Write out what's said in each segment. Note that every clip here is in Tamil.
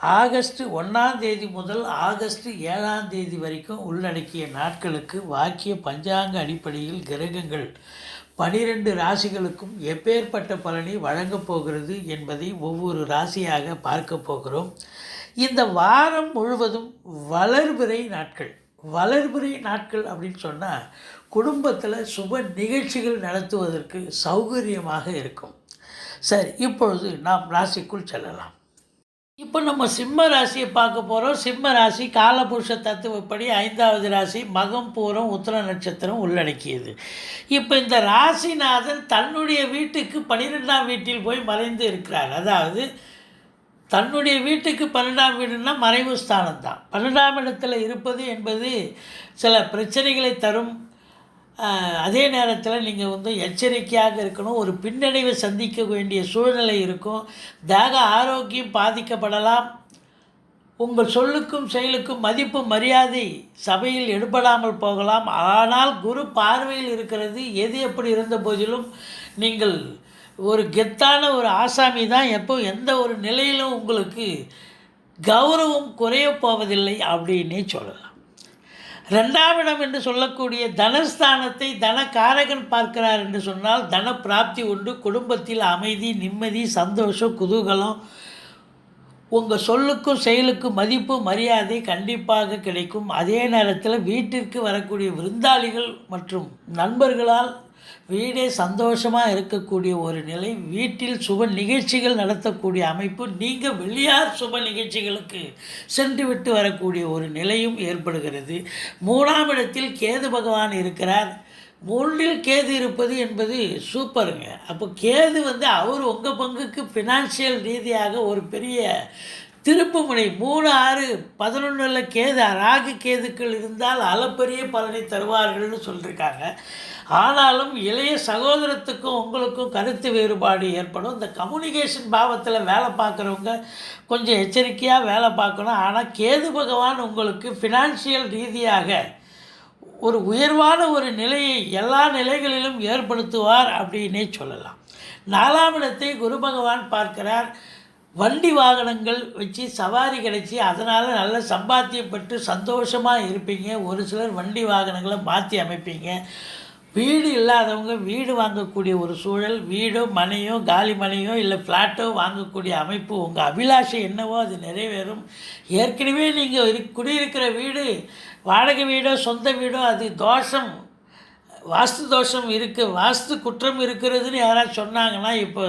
ஆகஸ்ட் ஒன்றாம் தேதி முதல் ஆகஸ்ட் ஏழாம் தேதி வரைக்கும் உள்ளடக்கிய நாட்களுக்கு வாக்கிய பஞ்சாங்க அடிப்படையில் கிரகங்கள் பனிரெண்டு ராசிகளுக்கும் எப்பேற்பட்ட பலனை வழங்கப் போகிறது என்பதை ஒவ்வொரு ராசியாக பார்க்க போகிறோம். இந்த வாரம் முழுவதும் வளர்பிறை நாட்கள். வளர்பிறை நாட்கள் அப்படின்னு சொன்னால் குடும்பத்தில் சுப நிகழ்ச்சிகள் நடத்துவதற்கு சௌகரியமாக இருக்கும். சரி இப்பொழுது நாம் ராசிக்குள் செல்லலாம். இப்போ நம்ம சிம்ம ராசியை பார்க்க போகிறோம் சிம்ம ராசி காலபுருஷ தத்துவப்படி ஐந்தாவது ராசி மகம் பூரம் உத்திர நட்சத்திரம் உள்ளடக்கியது. இப்போ இந்த ராசிநாதன் தன்னுடைய வீட்டுக்கு பன்னிரெண்டாம் வீட்டில் போய் மறைந்து இருக்கிறார். அதாவது தன்னுடைய வீட்டுக்கு பன்னெண்டாம் வீடுன்னா மறைவு ஸ்தானம் தான் பன்னெண்டாம் இடத்துல இருப்பது என்பது சில பிரச்சனைகளை தரும் அதே நேரத்தில் நீங்கள் வந்து எச்சரிக்கையாக இருக்கணும். ஒரு பின்னடைவை சந்திக்க வேண்டிய சூழ்நிலை இருக்கும். தேக ஆரோக்கியம் பாதிக்கப்படலாம். உங்கள் சொல்லுக்கும் செயலுக்கும் மதிப்பு மரியாதை சபையில் எடுபடாமல் போகலாம். ஆனால் குரு பார்வையில் இருக்கிறது எது எப்படி இருந்த போதிலும் நீங்கள் ஒரு கெத்தான ஒரு ஆசாமி தான். எப்போ எந்த ஒரு நிலையிலும் உங்களுக்கு கௌரவம் குறையப் போவதில்லை அப்படின்னே சொல்லலாம். ரெண்டாம் இடம் என்று சொல்லக்கூடிய தனஸ்தானத்தை தனகாரகன் பார்க்கிறார் என்று சொன்னால் தன பிராப்தி உண்டு குடும்பத்தில் அமைதி நிம்மதி சந்தோஷம் குதூகலம். உங்கள் சொல்லுக்கும் செயலுக்கும் மதிப்பு மரியாதை கண்டிப்பாக கிடைக்கும். அதே நேரத்தில் வீட்டிற்கு வரக்கூடிய விருந்தாளிகள் மற்றும் நண்பர்களால் வீடே சந்தோஷமாக இருக்கக்கூடிய ஒரு நிலை வீட்டில் சுப நிகழ்ச்சிகள் நடத்தக்கூடிய அமைப்பு நீங்கள் வெளியார் சுப நிகழ்ச்சிகளுக்கு சென்று விட்டு வரக்கூடிய ஒரு நிலையும் ஏற்படுகிறது. மூணாம் இடத்தில் கேது பகவான் இருக்கிறார். மூன்றில் கேது இருப்பது என்பது சூப்பருங்க. அப்போ கேது வந்து அவர் உங்கள் பங்குக்கு ஃபினான்ஷியல் ரீதியாக ஒரு பெரிய திருப்புமுனை மூணு ஆறு பதினொன்றில் கேது ராகு கேதுக்கள் இருந்தால் அளப்பரிய பலனை தருவார்கள்னு சொல்லியிருக்காங்க ஆனாலும் இளைய சகோதரத்துக்கும் உங்களுக்கும் கருத்து வேறுபாடு ஏற்படும். இந்த கம்யூனிகேஷன் பாவத்தில் வேலை பார்க்குறவங்க கொஞ்சம் எச்சரிக்கையாக வேலை பார்க்கணும். ஆனால் கேது பகவான் உங்களுக்கு ஃபினான்ஷியல் ரீதியாக ஒரு உயர்வான ஒரு நிலையை எல்லா நிலைகளிலும் ஏற்படுத்துவார் அப்படின்னே சொல்லலாம். நாலாம் இடத்தை குரு பகவான் பார்க்கிறார். வண்டி வாகனங்கள் வச்சு சவாரி கிடச்சி அதனால் நல்ல சம்பாத்தியப்பட்டு சந்தோஷமாக இருப்பீங்க. ஒரு சிலர் வண்டி வாகனங்களை மாற்றி அமைப்பீங்க. வீடு இல்லாதவங்க வீடு வாங்கக்கூடிய ஒரு சூழல் வீடோ மனையோ காலி மனையோ இல்லை ஃப்ளாட்டோ வாங்கக்கூடிய அமைப்பு உங்கள் அபிலாஷை என்னவோ அது நிறைவேறும். ஏற்கனவே நீங்கள் குடியிருக்கிற வீடு வாடகை வீடோ சொந்த வீடோ அது தோஷம். வாஸ்து தோஷம் இருக்குது வாஸ்து குற்றம் இருக்கிறதுன்னு யாராவது சொன்னாங்கன்னா இப்போ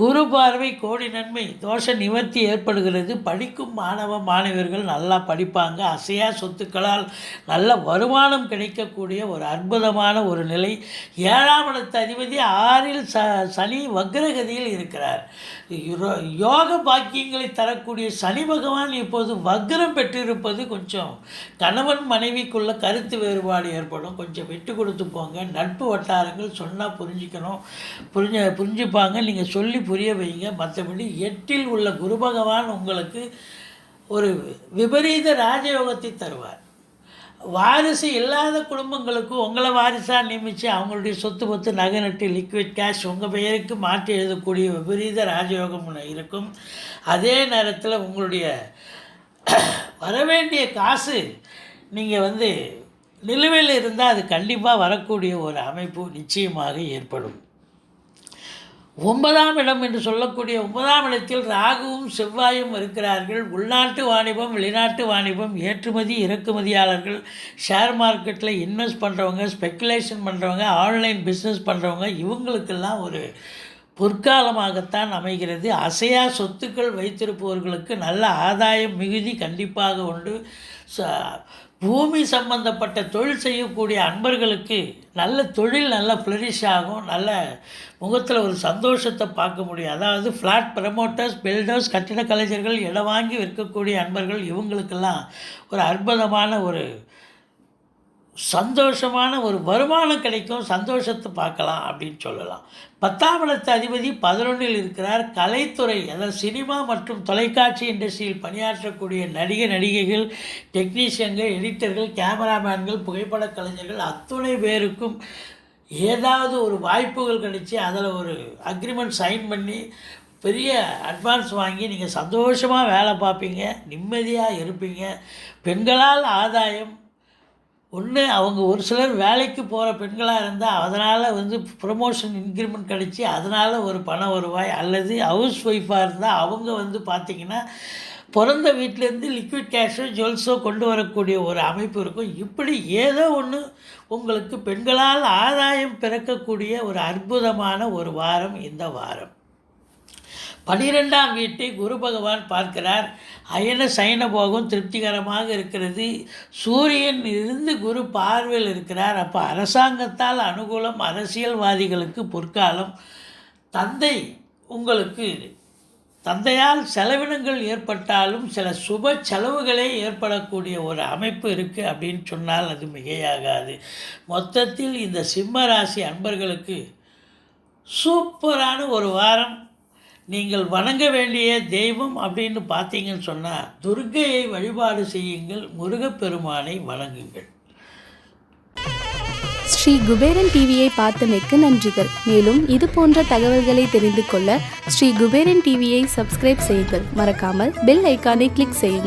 குரு பார்வை கோடி நன்மை தோஷ நிவர்த்தி ஏற்படுகிறது. படிக்கும் மாணவ மாணவர்கள் நல்லா படிப்பாங்க. அசையா சொத்துக்களால் நல்ல வருமானம் கிடைக்கக்கூடிய ஒரு அற்புதமான ஒரு நிலை. ஏழாம் இடத்து அதிபதி ஆறில் ச சனி வக்ரகதியில் இருக்கிறார். யோக பாக்கியங்களை தரக்கூடிய சனி பகவான் இப்போது வக்ரம் பெற்றிருப்பது கொஞ்சம் கணவன் மனைவிக்குள்ள கருத்து வேறுபாடு ஏற்படும். கொஞ்சம் விட்டு கொடுத்து போங்க நட்பு வட்டாரங்கள் சொன்னால் புரிஞ்சுக்கணும். புரிஞ்ச புரிஞ்சுப்பாங்க. நீங்கள் சொல்லி புரிய வைங்க. மற்றபடி எட்டில் உள்ள குரு பகவான் உங்களுக்கு ஒரு விபரீத ராஜயோகத்தை தருவார். வாரிசு இல்லாத குடும்பங்களுக்கு உங்களை வாரிசாக நியமித்து அவங்களுடைய சொத்து பத்து நகை நட்டு லிக்விட் கேஷ் உங்கள் பெயருக்கு மாற்றி எழுதக்கூடிய விபரீத ராஜயோகம் ஒன்று இருக்கும். அதே நேரத்தில் உங்களுடைய வரவேண்டிய காசு நீங்கள் வந்து நிலுவையில் இருந்தால் அது கண்டிப்பாக வரக்கூடிய ஒரு அமைப்பு நிச்சயமாக ஏற்படும். ஒன்பதாம் இடம் என்று சொல்லக்கூடிய ஒன்பதாம் இடத்தில் ராகுவும் செவ்வாயும் இருக்கிறார்கள். உள்நாட்டு வாணிபம் வெளிநாட்டு வாணிபம் ஏற்றுமதி இறக்குமதியாளர்கள் ஷேர் மார்க்கெட்டில் இன்வெஸ்ட் பண்ணுறவங்க ஸ்பெக்குலேஷன் பண்ணுறவங்க ஆன்லைன் பிஸ்னஸ் பண்ணுறவங்க இவங்களுக்கெல்லாம் ஒரு பொற்காலமாகத்தான் அமைகிறது. அசையா சொத்துக்கள் வைத்திருப்பவர்களுக்கு நல்ல ஆதாயம் மிகுதி கண்டிப்பாக உண்டு. பூமி சம்பந்தப்பட்ட தொழில் செய்யக்கூடிய அன்பர்களுக்கு நல்ல தொழில் நல்ல ஃப்ளரிஷ் ஆகும் நல்ல முகத்தில் ஒரு சந்தோஷத்தை பார்க்க முடியும். அதாவது ஃப்ளாட் ப்ரமோட்டர்ஸ் பில்டர்ஸ் கட்டிட கலைஞர்கள் இடம் வாங்கி விற்கக்கூடிய அன்பர்கள் இவங்களுக்கெல்லாம் ஒரு அற்புதமான ஒரு சந்தோஷமான ஒரு வருமானம் கிடைக்கும் சந்தோஷத்தை பார்க்கலாம் அப்படின்னு சொல்லலாம். பத்தாம் இடத்து அதிபதி பதினொன்றில் இருக்கிறார். கலைத்துறை அதாவது சினிமா மற்றும் தொலைக்காட்சி இண்டஸ்ட்ரியில் பணியாற்றக்கூடிய நடிகை நடிகைகள் டெக்னீஷியன்கள் எடிட்டர்கள் கேமராமேன்கள் புகைப்படக் கலைஞர்கள் அத்துணை பேருக்கும் ஏதாவது ஒரு வாய்ப்புகள் கிடைச்சி அதில் ஒரு அக்ரிமெண்ட் சைன் பண்ணி பெரிய அட்வான்ஸ் வாங்கி நீங்கள் சந்தோஷமாக வேலை பார்ப்பீங்க நிம்மதியாக இருப்பீங்க. பெண்களால் ஆதாயம் ஒன்று அவங்க ஒரு சிலர் வேலைக்கு போகிற பெண்களாக இருந்தால் அதனால் வந்து ப்ரொமோஷன் இன்க்ரிமெண்ட் கிடச்சி அதனால் ஒரு பண வருவாய் அல்லது ஹவுஸ் ஒய்ஃபாக இருந்தால் அவங்க வந்து பார்த்திங்கன்னா பிறந்த வீட்டிலேருந்து லிக்விட் கேஷோ ஜுவல்ஸோ கொண்டு வரக்கூடிய ஒரு அமைப்பு இருக்கும். இப்படி ஏதோ ஒன்று உங்களுக்கு பெண்களால் ஆதாயம் பிறக்கக்கூடிய ஒரு அற்புதமான ஒரு வாரம் இந்த வாரம். பனிரெண்டாம் வீட்டை குரு பகவான் பார்க்கிறார். அயன சயன போகம் திருப்திகரமாக இருக்கிறது. சூரியன் இருந்து குரு பார்வையில் இருக்கிறார். அப்போ அரசாங்கத்தால் அனுகூலம் அரசியல்வாதிகளுக்கு பொற்காலம். தந்தை உங்களுக்கு தந்தையால் செலவினங்கள் ஏற்பட்டாலும் சில சுப செலவுகளே ஏற்படக்கூடிய ஒரு அமைப்பு இருக்குது அப்படின்னு சொன்னால் அது மிகையாகாது. மொத்தத்தில் இந்த சிம்ம ராசி அன்பர்களுக்கு சூப்பரான ஒரு வாரம். நீங்கள் வணங்க வேண்டிய தெய்வம் அப்படின்னு பார்த்தீங்கன்னு சொன்னால் துர்க்கையை வழிபாடு செய்யுங்கள் முருகப்பெருமானை வணங்குங்கள். ஸ்ரீ குபேரன் டிவியை பார்த்தமைக்கு நன்றிகள். மேலும் இது போன்ற தகவல்களை தெரிந்து கொள்ள ஸ்ரீ குபேரன் டிவியை சப்ஸ்கிரைப் செய்யுங்கள். மறக்காமல் பெல் ஐக்கானை கிளிக் செய்யுங்கள்.